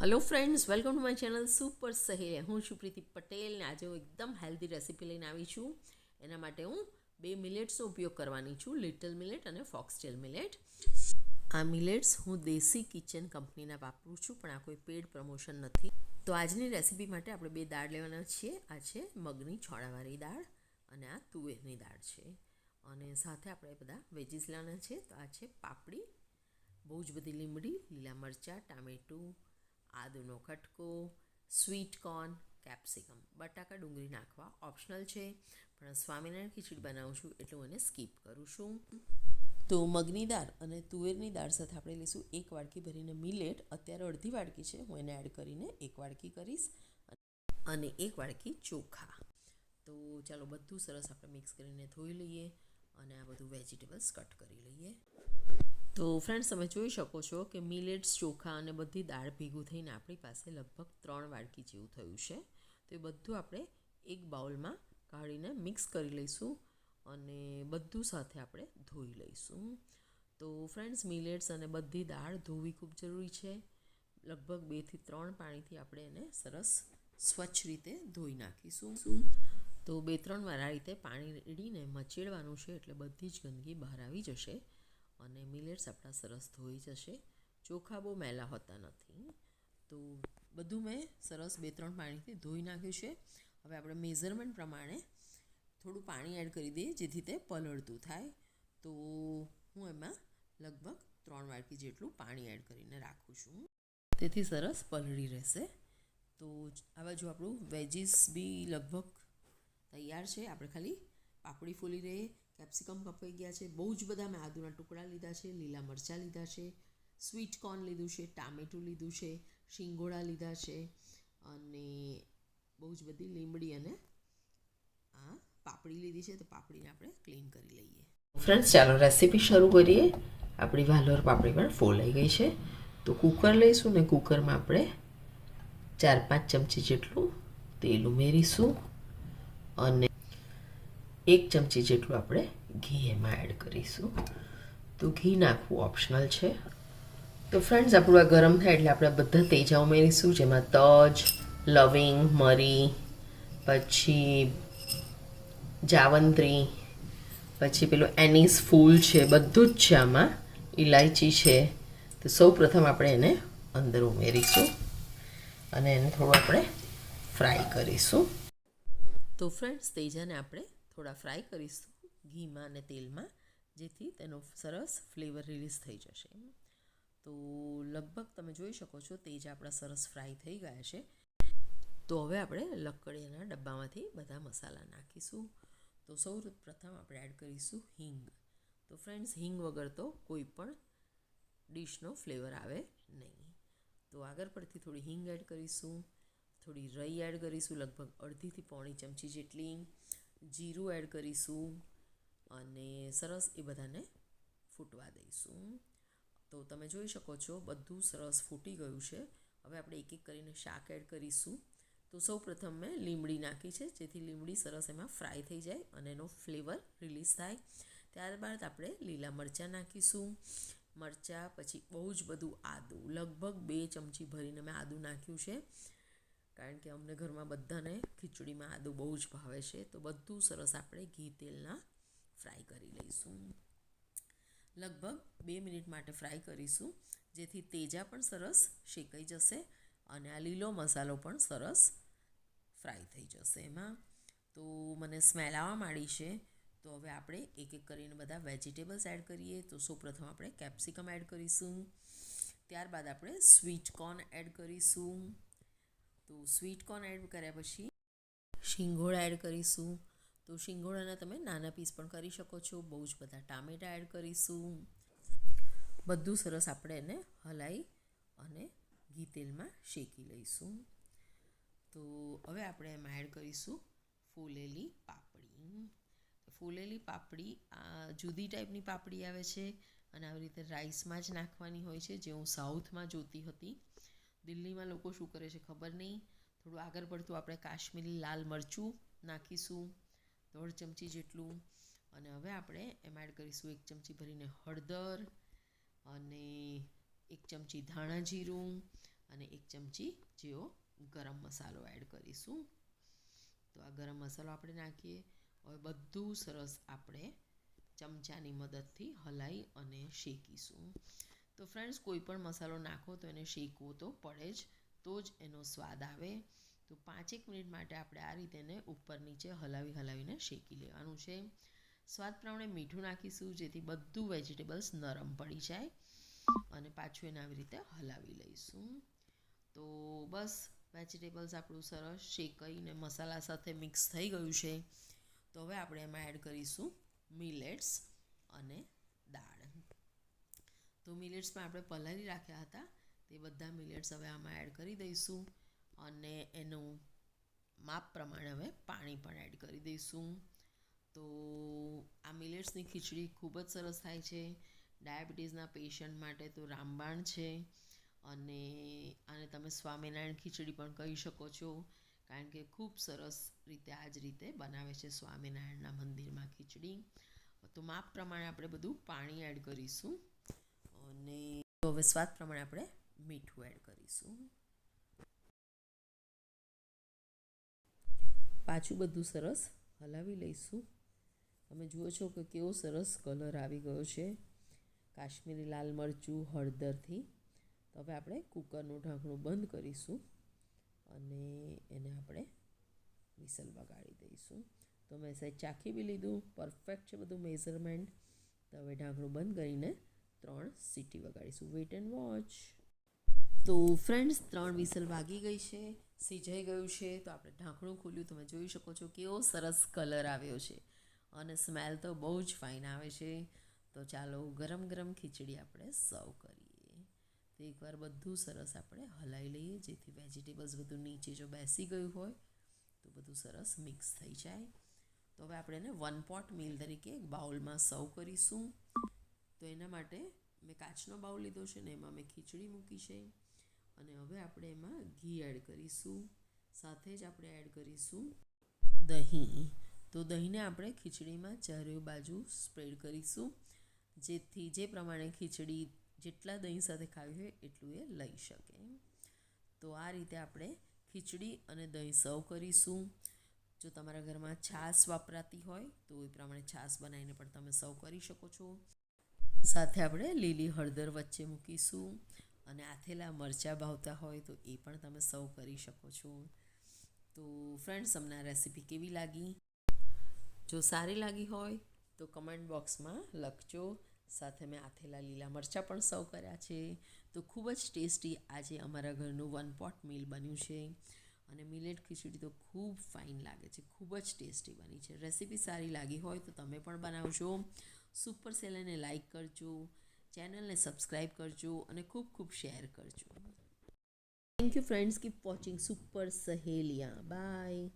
Hello friends welcome to my channel super Sahel હું છું પ્રીતિ પટેલ ને આજે હું એકદમ હેલ્ધી રેસીપી લઈને આવી છું. એના માટે હું બે મિલેટ્સનો ઉપયોગ કરવાની છું. લિટલ મિલેટ અને ફોક્સટેલ મિલેટ આ મિલેટ્સ હું દેશી કિચન કંપનીના વાપરું છું, પણ આ કોઈ પેડ પ્રમોશન નથી. તો આજની રેસીપી માટે આપણે બે દાળ લેવાના છીએ. આ છે મગની છોડાવાળી દાળ અને આ તુવેરની દાળ છે. અને સાથે આપણે બધા વેજીસ લેવાના છે. તો આ છે પાપડી, બહુ જ બધી લીમડી, લીલા મરચાં, ટામેટું આદુનો કટકો સ્વીટ કોર્ન કેપ્સિકમ બટાકા ડુંગળી નાખવા ઓપ્શનલ છે. પણ સ્વામિનારાયણ ખીચડી બનાવું છું એટલે હું એને સ્કીપ કરું છું. તો મગની દાળ અને તુવેરની દાળ સાથે આપણે લઈશું એક વાડકી ભરીને મિલેટ અત્યારે અડધી વાડકી છે. હું એને એડ કરીને એક વાડકી કરીશ. અને એક વાડકી ચોખા. તો ચાલો બધું સરસ આપણે મિક્સ કરીને ધોઈ લઈએ અને આ બધું વેજીટેબલ્સ કટ કરી લઈએ. તો ફ્રેન્ડ્સ તમે જોઈ શકો છો કે મિલેટ્સ ચોખા અને બધી દાળ ભેગું થઈને આપણી પાસે લગભગ ત્રણ વાડકી જેવું થયું છે. તો એ બધું આપણે એક બાઉલમાં કાઢીને મિક્સ કરી લઈશું અને બધું સાથે આપણે ધોઈ લઈશું. તો ફ્રેન્ડ્સ મિલેટ્સ અને બધી દાળ ધોવી ખૂબ જરૂરી છે. લગભગ બેથી ત્રણ પાણીથી આપણે એને સરસ સ્વચ્છ રીતે ધોઈ નાખીશું. તો બે ત્રણ વાર આ રીતે પાણી રેડીને મચેડવાનું છે એટલે બધી જ ગંદકી બહાર આવી જશે. અને મિલેટ્સ આપણા સરસ ધોઈ જશે. ચોખા બહુ મેલા હોતા નથી. તો બધું મેં સરસ બે ત્રણ પાણીથી ધોઈ નાખ્યું છે. હવે આપણે મેઝરમેન્ટ પ્રમાણે થોડું પાણી એડ કરી દઈએ જેથી તે પલળતું થાય. તો હું એમાં લગભગ ત્રણ વાટકી જેટલું પાણી એડ કરીને રાખું છું. તેથી સરસ પલળી રહેશે. તો આ બાજુ આપણું વેજીસ બી લગભગ તૈયાર છે, આપણે ખાલી પાપડી ફૂલી રહે કેપ્સિકમ કપાઈ ગયા છે. બહુ જ બધા મેં આદુના ટુકડા લીધા છે. લીલા મરચાં લીધા છે. સ્વીટ કોર્ન લીધું છે. ટામેટું લીધું છે. શિંગોડા લીધા છે. અને બહુ જ બધી લીમડી અને, આ પાપડી લીધી છે. તો પાપડીને આપણે ક્લીન કરી લઈએ. ફ્રેન્ડ્સ, ચાલો રેસીપી શરૂ કરીએ. આપણી વાલોર પાપડી પણ ફોલાઈ ગઈ છે. તો કુકર લઈશું ને કુકરમાં આપણે ચાર પાંચ ચમચી જેટલું તેલ ઉમેરીશું. અને એક ચમચી જેટલું આપણે ઘી એમાં એડ કરીશું. તો ઘી નાખવું ઓપ્શનલ છે. તો ફ્રેન્ડ્સ આપણું આ ગરમ થાય એટલે આપણે બધા તેજા ઉમેરીશું, જેમાં તજ, લવિંગ, મરી, પછી જાવંત્રી, પછી પેલું એનીસ ફૂલ છે, બધું જ છે આમાં. ઇલાયચી છે. તો સૌ પ્રથમ આપણે એને અંદર ઉમેરીશું અને એને થોડું આપણે ફ્રાય કરીશું. તો ફ્રેન્ડ્સ તેજાને આપણે થોડા ફ્રાય કરીશું ઘીમાં અને તેલમાં, જેથી તેનો સરસ ફ્લેવર રિલીઝ થઈ જશે. તો લગભગ તમે જોઈ શકો છો તે જ આપણા સરસ ફ્રાય થઈ ગયા છે. તો હવે આપણે લકડીના ડબ્બામાંથી બધા મસાલા નાખીશું. તો સૌ પ્રથમ આપણે એડ કરીશું હિંગ. તો ફ્રેન્ડ્સ હિંગ વગર તો કોઈ પણ ડીશનો ફ્લેવર આવે નહીં. તો આગળ પરથી થોડી હિંગ એડ કરીશું, થોડી રઈ એડ કરીશું, લગભગ અડધીથી પોણી ચમચી જેટલી. જીરું એડ કરીશું અને સરસ એ બધાને ફૂટવા દઈશું. તો તમે જોઈ શકો છો બધું સરસ ફૂટી ગયું છે. હવે આપણે એક એક કરીને શાક એડ કરીશું. તો સૌ પ્રથમ મેં લીમડી નાખી છે, જેથી લીમડી સરસ એમાં ફ્રાય થઈ જાય અને એનો ફ્લેવર રિલીઝ થાય. ત્યારબાદ આપણે લીલા મરચાં નાખીશું. મરચાં પછી બહુ જ બધું આદું, લગભગ બે ચમચી ભરીને મેં આદું નાખ્યું છે. કારણ કે અમને ઘરમાં બધાને ખીચડીમાં આદુ બહુ જ ભાવે છે, તો બધું સરસ આપણે ઘી તેલના ફ્રાય કરી લઈશું. લગભગ બે મિનિટ માટે ફ્રાય કરીશું, જેથી તેજા પણ સરસ શેકાઈ જશે અને આ લીલો મસાલો પણ સરસ ફ્રાય થઈ જશે એમાં. તો મને સ્મેલ આવવા માંડી છે, તો હવે આપણે એક એક કરીને બધા વેજીટેબલ્સ એડ કરીએ. તો સૌપ્રથમ આપણે કેપ્સિકમ એડ કરીશું, ત્યારબાદ આપણે સ્વીટ કોર્ન એડ કરીશું. તો સ્વીટ કોર્ન એડ કર્યા પછી શિંગોળા એડ કરીશું. તો શિંગોળાના તમે નાના પીસ પણ કરી શકો છો. બહુ જ બધા ટામેટાં એડ કરીશું. બધું સરસ આપણે એને હલાવી અને ઘી તેલમાં શેકી લઈશું. તો હવે આપણે એમાં એડ કરીશું ફૂલેલી પાપડી. ફૂલેલી પાપડી આ જુદી ટાઈપની પાપડી આવે છે અને આવી રીતે રાઈસમાં જ નાખવાની હોય છે, જે હું સાઉથમાં જોતી હતી. દિલ્હીમાં લોકો શું કરે છે ખબર નહીં. થોડું આગળ પડતું આપણે કાશ્મીરી લાલ મરચું નાખીશું, દોઢ ચમચી જેટલું. અને હવે આપણે એમાં એડ કરીશું એક ચમચી ભરીને હળદર અને એક ચમચી ધાણા જીરું અને એક ચમચી જેવો ગરમ મસાલો એડ કરીશું. તો આ ગરમ મસાલો આપણે નાખીએ. હવે બધું સરસ આપણે ચમચાની મદદથી હલાઈ અને શેકીશું. તો ફ્રેન્ડ્સ કોઈ પણ મસાલો નાખો તો એને શેકવો તો પડે જ, તો જ એનો સ્વાદ આવે. તો પાંચેક મિનિટ માટે આપણે આ રીતે એને ઉપર નીચે હલાવી હલાવીને શેકી લેવાનું છે. સ્વાદ પ્રમાણે મીઠું નાખીશું, જેથી બધું વેજીટેબલ્સ નરમ પડી જાય અને પાછું એને આવી રીતે હલાવી લઈશું. તો બસ વેજીટેબલ્સ આપણું સરસ શેકાઈને મસાલા સાથે મિક્સ થઈ ગયું છે. તો હવે આપણે એમાં એડ કરીશું મિલેટ્સ અને દાળ. તો મિલેટ્સમાં આપણે પલાળી રાખ્યા હતા. તે બધા મિલેટ્સ હવે આમાં એડ કરી દઈશું અને એનું માપ પ્રમાણે હવે પાણી પણ એડ કરી દઈશું. તો આ મિલેટ્સની ખીચડી ખૂબ જ સરસ થાય છે. ડાયાબિટીસના પેશન્ટ માટે તો રામબાણ છે અને આને તમે સ્વામિનારાયણ ખીચડી પણ કહી શકો છો. કારણ કે ખૂબ સરસ રીતે આ જ રીતે બનાવે છે સ્વામિનારાયણના મંદિરમાં ખીચડી. તો માપ પ્રમાણે આપણે બધું પાણી એડ કરીશું. અને હવે સ્વાદ પ્રમાણે આપણે મીઠું એડ કરીશું. પાછું બધું સરસ હલાવી લઈશું. તમે જુઓ છો કે કેવો સરસ કલર આવી ગયો છે. કાશ્મીરી લાલ મરચું હળદરથી. તો હવે આપણે કુકરનું ઢાંકણું બંધ કરીશું અને એને આપણે વિસલ વગાડી દઈશું. તો મેં સાહેબ ચાખી બી લીધું. પરફેક્ટ છે બધું મેઝરમેન્ટ તો હવે ઢાંકણું બંધ કરીને ત્રણ સીટી વગાડીશું. વેટ એન્ડ વોચ તો ફ્રેન્ડ્સ ત્રણ વિસલ વાગી ગઈ છે. સિજાઈ ગયું છે. તો આપણે ઢાંકણું ખોલ્યું તમે જોઈ શકો છો કેવો સરસ કલર આવ્યો છે. અને સ્મેલ તો બહુ જ ફાઇન આવે છે. તો ચાલો ગરમ ગરમ ખીચડી આપણે સર્વ કરીએ. તો એકવાર બધું સરસ આપણે હલાવી લઈએ, જેથી વેજીટેબલ્સ બધું નીચે જો બેસી ગયું હોય, તો બધું સરસ મિક્સ થઈ જાય. તો હવે આપણે એને વન પોટ મીલ તરીકે બાઉલમાં સર્વ કરીશું. તો એના માટે મેં કાચનો બાઉલ લીધો છે ને એમાં મેં ખીચડી મૂકી છે. અને હવે આપણે એમાં ઘી એડ કરીશું. સાથે જ આપણે એડ કરીશું દહીં. તો દહીંને આપણે ખીચડીમાં ચારે બાજુ સ્પ્રેડ કરીશું. જેથી જે પ્રમાણે ખીચડી જેટલા દહીં સાથે ખાવી હોય એટલું એ લઈ શકે. તો આ રીતે આપણે ખીચડી અને દહીં સર્વ કરીશું. જો તમારા ઘરમાં છાશ વાપરાતી હોય તો એ પ્રમાણે છાશ બનાવીને પણ તમે સર્વ કરી શકો છો. સાથે આપણે લીલી હળદર વચ્ચે મૂકીશું અને આથેલા મરચાં ભાવતા હોય તો એ પણ તમે સર્વ કરી શકો છો. તો ફ્રેન્ડ્સ તમને આ રેસીપી કેવી લાગી? જો સારી લાગી હોય તો કમેન્ટ બોક્સમાં લખજો. સાથે મેં આથેલા લીલા મરચાં પણ સર્વ કર્યા છે. તો ખૂબ જ ટેસ્ટી આજે અમારા ઘરનું વન પોટ મીલ બન્યું છે. અને મિલેટ ખીચડી તો ખૂબ ફાઇન લાગે છે. ખૂબ જ ટેસ્ટી બની છે. રેસીપી સારી લાગી હોય તો તમે પણ બનાવજો. સુપર સેલને લાઇક કરજો ચેનલને સબસ્ક્રાઈબ કરજો અને ખૂબ ખૂબ શેર કરજો. Thank you friends keep watching super Saheliya. Bye